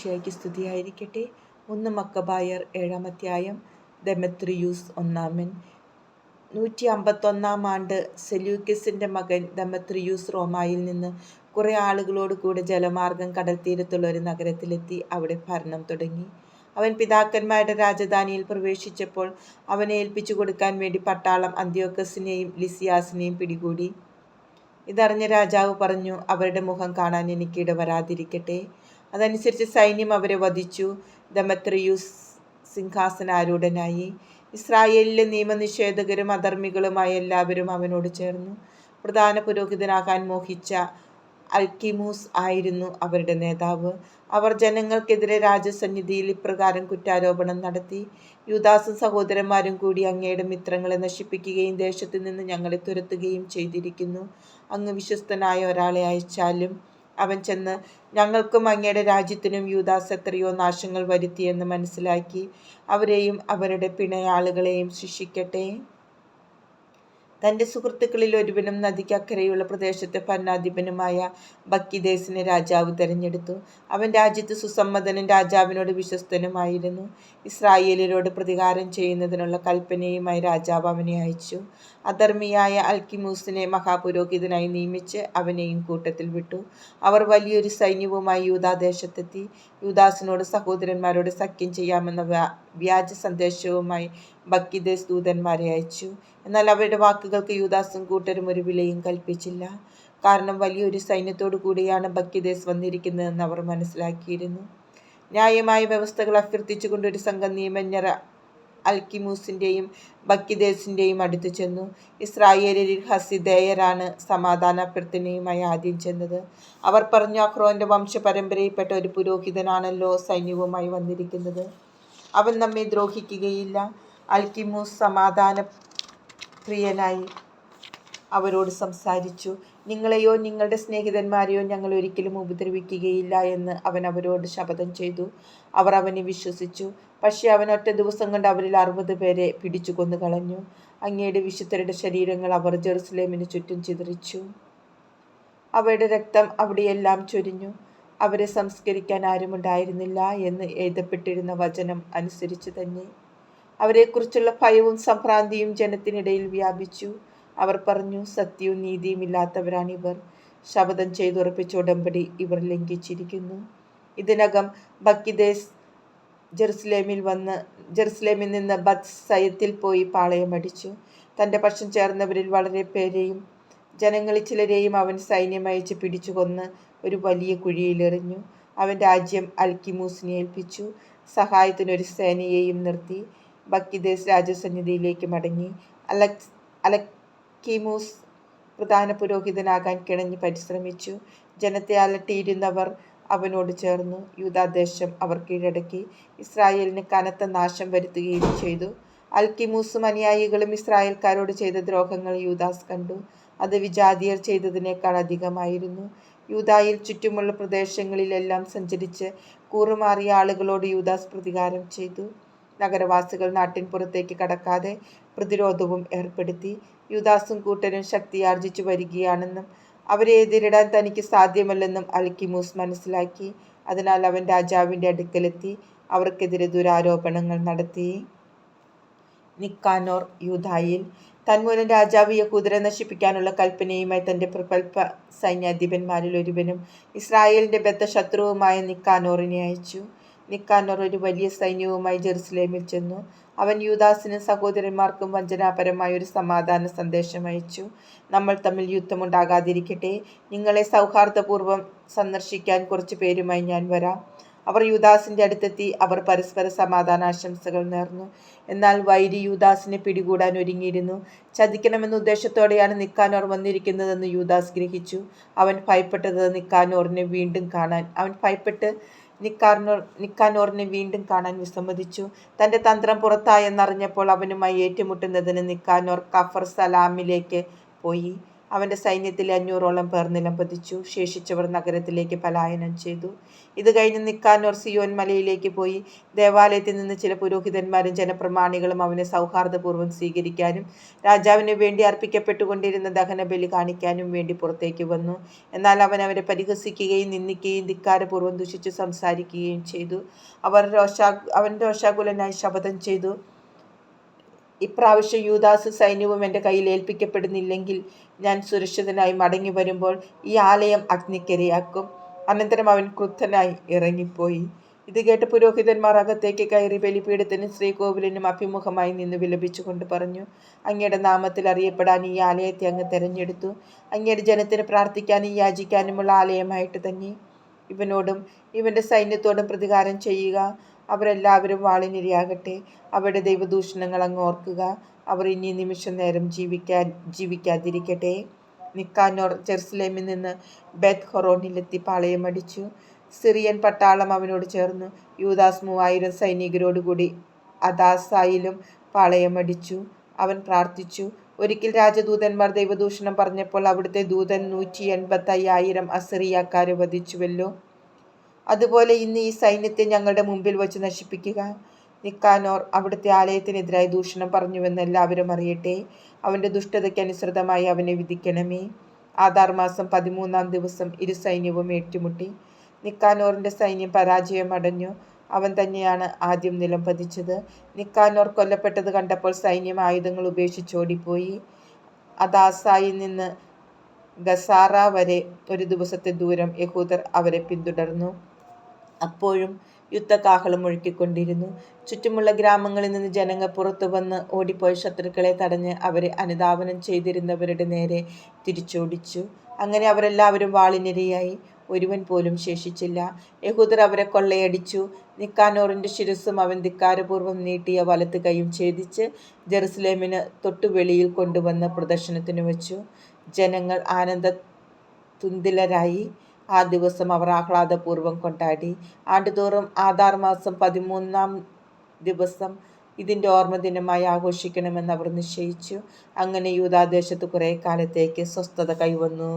ഈശോയ്ക്ക് സ്തുതിയായിരിക്കട്ടെ. ഒന്ന് മക്കബായർ ഏഴാം അധ്യായം. ദമത്രിയൂസ് ഒന്നാമൻ നൂറ്റി അമ്പത്തൊന്നാം ആണ്ട് സെല്യൂക്കസിന്റെ മകൻ ദമത്രിയൂസ് റോമായിൽ നിന്ന് കുറേ ആളുകളോട് കൂടെ ജലമാർഗം കടൽ തീരത്തുള്ള ഒരു നഗരത്തിലെത്തി അവിടെ ഭരണം തുടങ്ങി. അവൻ പിതാക്കന്മാരുടെ രാജധാനിയിൽ പ്രവേശിച്ചപ്പോൾ അവനെ ഏൽപ്പിച്ചു കൊടുക്കാൻ വേണ്ടി പട്ടാളം അന്ത്യോക്കസിനെയും ലിസിയാസിനെയും പിടികൂടി. ഇതറിഞ്ഞ രാജാവ് പറഞ്ഞു അവരുടെ മുഖം കാണാൻ എനിക്ക് ഇടവരാതിരിക്കട്ടെ. അതനുസരിച്ച് സൈന്യം അവരെ വധിച്ചു. ദമത്രിയൂസ് സിംഹാസനാരൂഢനായി. ഇസ്രായേലിലെ നിയമനിഷേധകരും അധർമ്മികളുമായ എല്ലാവരും അവനോട് ചേർന്നു. പ്രധാന പുരോഹിതനാകാൻ മോഹിച്ച അൽക്കിമൂസ് ആയിരുന്നു അവരുടെ നേതാവ്. അവർ ജനങ്ങൾക്കെതിരെ രാജസന്നിധിയിൽ ഇപ്രകാരം കുറ്റാരോപണം നടത്തി. യുദാസും സഹോദരന്മാരും കൂടി അങ്ങയുടെ മിത്രങ്ങളെ നശിപ്പിക്കുകയും ദേശത്തു നിന്ന് ഞങ്ങളെ തുരത്തുകയും ചെയ്തിരിക്കുന്നു. അങ്ങ് വിശ്വസ്തനായ ഒരാളെ അയച്ചാലും അവൻ ചെന്ന് ഞങ്ങൾക്കും അങ്ങയുടെ രാജ്യത്തിനും യൂദാസ് എത്രയോ നാശങ്ങൾ വരുത്തിയെന്ന് മനസ്സിലാക്കി അവരെയും അവരുടെ പിണയാളുകളെയും ശിക്ഷിക്കട്ടെ? തന്റെ സുഹൃത്തുക്കളിൽ ഒരുവനും നദിക്കക്കരയുള്ള പ്രദേശത്തെ ഭരണാധിപനുമായ ബക്കിദേസിനെ രാജാവ് തെരഞ്ഞെടുത്തു. അവൻ രാജ്യത്ത് സുസമ്മതനും രാജാവിനോട് വിശ്വസ്തനുമായിരുന്നു. ഇസ്രായേലിനോട് പ്രതികാരം ചെയ്യുന്നതിനുള്ള കൽപ്പനയുമായി രാജാവ് അവനെ അയച്ചു. അധർമ്മിയായ അൽക്കിമൂസിനെ മഹാപുരോഹിതനായി നിയമിച്ച് അവനെയും കൂട്ടത്തിൽ വിട്ടു. അവർ വലിയൊരു സൈന്യവുമായി യൂതാദേശത്തെത്തി യൂദാസിനോട് സഹോദരന്മാരോട് സഖ്യം ചെയ്യാമെന്ന വ്യാജ സന്ദേശവുമായി ബക്കിദേസ് ദൂതന്മാരെ അയച്ചു. എന്നാൽ അവരുടെ വാക്കുകൾക്ക് യൂദാസും കൂട്ടരും ഒരു വിലയും കൽപ്പിച്ചില്ല. കാരണം വലിയൊരു സൈന്യത്തോടു കൂടിയാണ് ബക്കിദേസ് വന്നിരിക്കുന്നതെന്ന് അവർ മനസ്സിലാക്കിയിരുന്നു. ന്യായമായ വ്യവസ്ഥകൾ അഭ്യർത്ഥിച്ചുകൊണ്ട് ഒരു സംഘം നിയമജ്ഞർ അൽക്കിമൂസിന്റെയും ബക്കിദേസിന്റെയും അടുത്തു ചെന്നു. ഇസ്രായേലിൽ ഹസിദേയരാണ് സമാധാന അഭ്യർത്ഥനയുമായി ആദ്യം ചെന്നത്. അവർ പറഞ്ഞു അക്രോന്റെ വംശപരമ്പരയിൽപ്പെട്ട ഒരു പുരോഹിതനാണല്ലോ സൈന്യവുമായി വന്നിരിക്കുന്നത്. അവൻ നമ്മെ ദ്രോഹിക്കുകയില്ല. അൽക്കിമൂസ് സമാധാന പ്രിയനായി അവരോട് സംസാരിച്ചു. നിങ്ങളെയോ നിങ്ങളുടെ സ്നേഹിതന്മാരെയോ ഞങ്ങൾ ഒരിക്കലും ഉപദ്രവിക്കുകയില്ല എന്ന് അവൻ അവരോട് ശപഥം ചെയ്തു. അവർ അവനെ വിശ്വസിച്ചു. പക്ഷേ അവൻ ഒറ്റ ദിവസം കൊണ്ട് അവരിൽ അറുപത് പേരെ പിടിച്ചു കൊന്നു കളഞ്ഞു അങ്ങയുടെ വിശുദ്ധരുടെ ശരീരങ്ങൾ അവർ ജെറുസലേമിന് ചുറ്റും ചിതറിച്ചു. അവയുടെ രക്തം അവിടെയെല്ലാം ചൊരിഞ്ഞു. അവരെ സംസ്കരിക്കാൻ ആരുമുണ്ടായിരുന്നില്ല എന്ന് എഴുതപ്പെട്ടിരുന്ന വചനം അനുസരിച്ച് തന്നെ. അവരെക്കുറിച്ചുള്ള ഭയവും സംഭ്രാന്തിയും ജനത്തിനിടയിൽ വ്യാപിച്ചു. അവർ പറഞ്ഞു സത്യവും നീതിയും ഇല്ലാത്തവരാണിവർ ശപഥം ചെയ്തുറപ്പിച്ച ഉടമ്പടി ഇവർ ലംഘിച്ചിരിക്കുന്നു. ഇതിനകം ബക്കിദേസ് ജെറുസലേമിൽ വന്ന് ജെറുസലേമിൽ നിന്ന് ബത് സയത്തിൽ പോയി പാളയമടിച്ചു തന്റെ പക്ഷം ചേർന്നവരിൽ വളരെ പേരെയും ജനങ്ങളിൽ ചിലരെയും അവൻ സൈന്യമയച്ച് പിടിച്ചു കൊന്ന് ഒരു വലിയ കുഴിയിലെറിഞ്ഞു. അവൻ രാജ്യം അൽക്കിമൂസിനെ ഏൽപ്പിച്ചു. സഹായത്തിനൊരു സേനയെയും നിർത്തി. ബക്കിദേസ് രാജസന്നിധിയിലേക്ക് മടങ്ങി. അലക്സ് അലക്കിമൂസ് പ്രധാന പുരോഹിതനാകാൻ കിണഞ്ഞ് പരിശ്രമിച്ചു. ജനത്തെ അലട്ടിയിരുന്നവർ അവനോട് ചേർന്നു. യൂതാദേശം അവർ കീഴടക്കി. ഇസ്രായേലിന് കനത്ത നാശം വരുത്തുകയും ചെയ്തു. അൽക്കിമൂസും അനുയായികളും ഇസ്രായേൽക്കാരോട് ചെയ്ത ദ്രോഹങ്ങൾ യൂദാസ് കണ്ടു. അത് വിജാതിയർ ചെയ്തതിനേക്കാൾ അധികമായിരുന്നു. യൂതായിൽ ചുറ്റുമുള്ള പ്രദേശങ്ങളിലെല്ലാം സഞ്ചരിച്ച് കൂറുമാറിയ ആളുകളോട് യൂദാസ് പ്രതികാരം ചെയ്തു. നഗരവാസികൾ നാട്ടിൻ പുറത്തേക്ക് കടക്കാതെ പ്രതിരോധവും ഏർപ്പെടുത്തി. യുദാസും കൂട്ടരും ശക്തിയാർജിച്ചു വരികയാണെന്നും അവരെ എതിരിടാൻ തനിക്ക് സാധ്യമല്ലെന്നും അൽക്കിമൂസ് മനസ്സിലാക്കി. അതിനാൽ അവൻ രാജാവിന്റെ അടുക്കലെത്തി അവർക്കെതിരെ ദുരാരോപണങ്ങൾ നടത്തി. നിക്കാനോർ യൂതായിൽ തന്മൂലം രാജാവ് യഹൂദരെ നശിപ്പിക്കാനുള്ള കൽപ്പനയുമായി തന്റെ പ്രഗത്ഭ സൈന്യാധിപന്മാരിൽ ഒരുവനും ഇസ്രായേലിന്റെ ബദ്ധ ശത്രുവുമായ നിക്കാനോറിനെ അയച്ചു. നിക്കാനോർ ഒരു വലിയ സൈന്യവുമായി ജെറുസലേമിൽ ചെന്നു. അവൻ യൂദാസിനും സഹോദരന്മാർക്കും വഞ്ചനാപരമായ ഒരു സമാധാന സന്ദേശം അയച്ചു. നമ്മൾ തമ്മിൽ യുദ്ധമുണ്ടാകാതിരിക്കട്ടെ. നിങ്ങളെ സൗഹാർദ്ദപൂർവം സന്ദർശിക്കാൻ കുറച്ച് പേരുമായി ഞാൻ വരാം. അവർ യൂദാസിന്റെ അടുത്തെത്തി അവർ പരസ്പര സമാധാനാശംസകൾ നേർന്നു. എന്നാൽ വൈരി യൂദാസിനെ പിടികൂടാൻ ഒരുങ്ങിയിരുന്നു. ചതിക്കണമെന്ന ഉദ്ദേശത്തോടെയാണ് നിക്കാനോർ വന്നിരിക്കുന്നതെന്ന് യൂദാസ് ഗ്രഹിച്ചു. അവൻ ഭയപ്പെട്ടത് നിക്കാനോറിനെ വീണ്ടും കാണാൻ അവൻ ഭയപ്പെട്ട് നിക്കാർനോർ നിക്കാനോറിനെ വീണ്ടും കാണാൻ വിസമ്മതിച്ചു. തന്റെ തന്ത്രം പുറത്തായെന്നറിഞ്ഞപ്പോൾ അവനുമായി ഏറ്റുമുട്ടുന്നതിന് നിക്കാനോർ കഫർ സലാമിലേക്ക് പോയി. അവന്റെ സൈന്യത്തിലെ അഞ്ഞൂറോളം പേർ നിലം പതിച്ചു ശേഷിച്ചവർ നഗരത്തിലേക്ക് പലായനം ചെയ്തു. ഇത് കഴിഞ്ഞ് നിക്കാനോർ സിയോൻ മലയിലേക്ക് പോയി. ദേവാലയത്തിൽ നിന്ന് ചില പുരോഹിതന്മാരും ജനപ്രമാണികളും അവനെ സൗഹാർദ്ദപൂർവം സ്വീകരിക്കാനും രാജാവിന് വേണ്ടി അർപ്പിക്കപ്പെട്ടുകൊണ്ടിരുന്ന ദഹനബലി കാണിക്കാനും വേണ്ടി പുറത്തേക്ക് വന്നു. എന്നാൽ അവൻ അവരെ പരിഹസിക്കുകയും നിന്ദിക്കുകയും ധിക്കാരപൂർവം ദുഷിച്ചു സംസാരിക്കുകയും ചെയ്തു. അവർ രോഷാ അവൻ രോഷാകുലനായി ശപഥം ചെയ്തു. ഇപ്രാവശ്യം യൂദാസ് സൈന്യവും എന്റെ കയ്യിൽ ഏൽപ്പിക്കപ്പെടുന്നില്ലെങ്കിൽ ഞാൻ സുരക്ഷിതനായി മടങ്ങി വരുമ്പോൾ ഈ ആലയം അഗ്നിക്കരയാക്കും. അനന്തരം അവൻ ക്രുദ്ധനായി ഇറങ്ങിപ്പോയി. ഇത് കേട്ട് പുരോഹിതന്മാർ അകത്തേക്ക് കയറി ബലിപീഠത്തിനും ശ്രീകോവിലിനും അഭിമുഖമായി നിന്ന് വിലപിച്ചുകൊണ്ട് പറഞ്ഞു അങ്ങയുടെ നാമത്തിൽ അറിയപ്പെടാൻ ഈ ആലയത്തെ അങ്ങ് തെരഞ്ഞെടുത്തു. അങ്ങയുടെ ജനത്തിന് പ്രാർത്ഥിക്കാനും യാചിക്കാനുമുള്ള ആലയമായിട്ട് തന്നെ. ഇവനോടും ഇവന്റെ സൈന്യത്തോടും പ്രതികാരം ചെയ്യുക. അവരെല്ലാവരും വാളിനിരയാകട്ടെ. അവരുടെ ദൈവദൂഷണങ്ങൾ അങ്ങ് ഓർക്കുക. അവർ ഇനി നിമിഷം നേരം ജീവിക്കാൻ ജീവിക്കാതിരിക്കട്ടെ. നിക്കാനോർ ജെറുസലേമിൽ നിന്ന് ബെത് ഹൊറോണിലെത്തി പാളയമടിച്ചു സിറിയൻ പട്ടാളം അവനോട് ചേർന്നു. യൂദാസ് മൂവായിരം സൈനികരോടുകൂടി അദാസായിലും പാളയമടിച്ചു അവൻ പ്രാർത്ഥിച്ചു. ഒരിക്കൽ രാജദൂതന്മാർ ദൈവദൂഷണം പറഞ്ഞപ്പോൾ അവിടുത്തെ ദൂതൻ നൂറ്റി എൺപത്തി അയ്യായിരം അസറിയാക്കാരെ വധിച്ചുവല്ലോ. അതുപോലെ ഇന്ന് ഈ സൈന്യത്തെ ഞങ്ങളുടെ മുമ്പിൽ വച്ച് നശിപ്പിക്കുക. നിക്കാനോർ അവിടുത്തെ ആലയത്തിനെതിരായി ദൂഷണം പറഞ്ഞുവെന്ന് എല്ലാവരും അറിയട്ടെ. അവന്റെ ദുഷ്ടതയ്ക്ക് അനുസൃതമായി അവനെ വിധിക്കണമേ. ആധാർ മാസം പതിമൂന്നാം ദിവസം ഇരു സൈന്യവും ഏറ്റുമുട്ടി. നിക്കാനോറിന്റെ സൈന്യം പരാജയമടഞ്ഞു. അവൻ തന്നെയാണ് ആദ്യം നിലം പതിച്ചത് നിക്കാനോർ കൊല്ലപ്പെട്ടത് കണ്ടപ്പോൾ സൈന്യം ആയുധങ്ങൾ ഉപേക്ഷിച്ചോടിപ്പോയി അദാസായിൽ നിന്ന് ഗസാറ വരെ ഒരു ദിവസത്തെ ദൂരം യഹൂദർ അവരെ പിന്തുടർന്നു. അപ്പോഴും യുദ്ധകാഹളം മുഴക്കിക്കൊണ്ടിരുന്നു ചുറ്റുമുള്ള ഗ്രാമങ്ങളിൽ നിന്ന് ജനങ്ങൾ പുറത്തു വന്ന് ഓടിപ്പോയ ശത്രുക്കളെ തടഞ്ഞ് അവരെ അനുധാവനം ചെയ്തിരുന്നവരുടെ നേരെ തിരിച്ചോടിച്ചു. അങ്ങനെ അവരെല്ലാവരും വാളിനിരയായി. ഒരുവൻ പോലും ശേഷിച്ചില്ല. യഹൂദർ അവരെ കൊള്ളയടിച്ചു. നിക്കാനോറിന്റെ ശിരസും അവൻ ധിക്കാരപൂർവം നീട്ടിയ വലത്ത് കൈയും ഛേദിച്ച് ജെറുസലേമിന് തൊട്ടുവെളിയിൽ കൊണ്ടുവന്ന് പ്രദർശനത്തിന് വെച്ചു. ജനങ്ങൾ ആനന്ദ തുന്തിലരായി ആ ദിവസം അവർ ആഹ്ലാദപൂർവം കൊണ്ടാടി. ആണ്ടുതോറും ആധാർ മാസം പതിമൂന്നാം ദിവസം ഇതിന്റെ ഓർമ്മദിനമായി ആഘോഷിക്കണമെന്ന് അവർ നിശ്ചയിച്ചു. അങ്ങനെ യൂതാദേശത്ത് കുറേ കാലത്തേക്ക് സ്വസ്ഥത കൈവന്നു.